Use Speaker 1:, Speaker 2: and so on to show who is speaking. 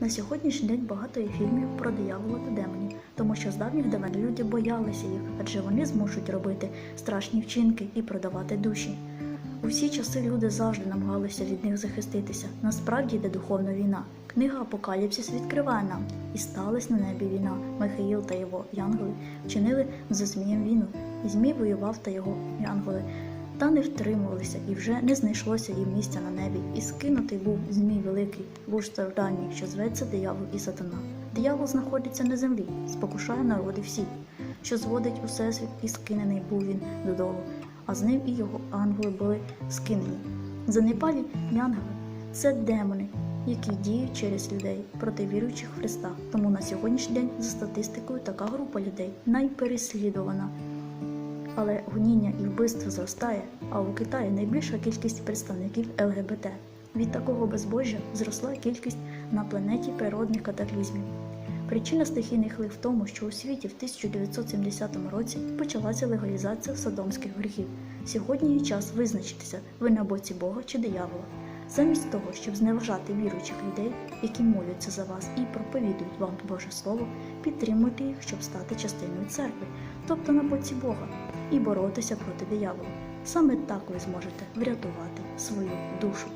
Speaker 1: На сьогоднішній день багато є фільмів про диявола та демонів, тому що з давніх давен люди боялися їх, адже вони змушують робити страшні вчинки і продавати душі. У всі часи люди завжди намагалися від них захиститися. Насправді йде духовна війна. Книга Апокаліпсис відкриває нам, і сталась на небі війна. Михаїл та його янголи вчинили за Змієм війну, і Змій воював та його янголи. Та не втримувалися, і вже не знайшлося їм місця на небі, і скинутий був змій великий, вуж страждальний, що зветься диявол і сатана. Диявол знаходиться на землі, спокушає народи всі, що зводить у всесвіт, і скинений був він додолу, а з ним і його ангели були скинені. Занепалі янголи це демони, які діють через людей проти віруючих Христа. Тому на сьогоднішній день, за статистикою, така група людей найпереслідувана. Але гоніння і вбивство зростає, а у Китаї найбільша кількість представників ЛГБТ. Від такого безбожжя зросла кількість на планеті природних катаклізмів. Причина стихійних лих в тому, що у світі в 1970 році почалася легалізація содомських гріхів. Сьогодні є час визначитися, ви на боці Бога чи диявола. Замість того, щоб зневажати віруючих людей, які моляться за вас і проповідують вам Боже Слово, підтримуйте їх, щоб стати частиною церкви, тобто на боці Бога, і боротися проти диявола. Саме так ви зможете врятувати свою душу.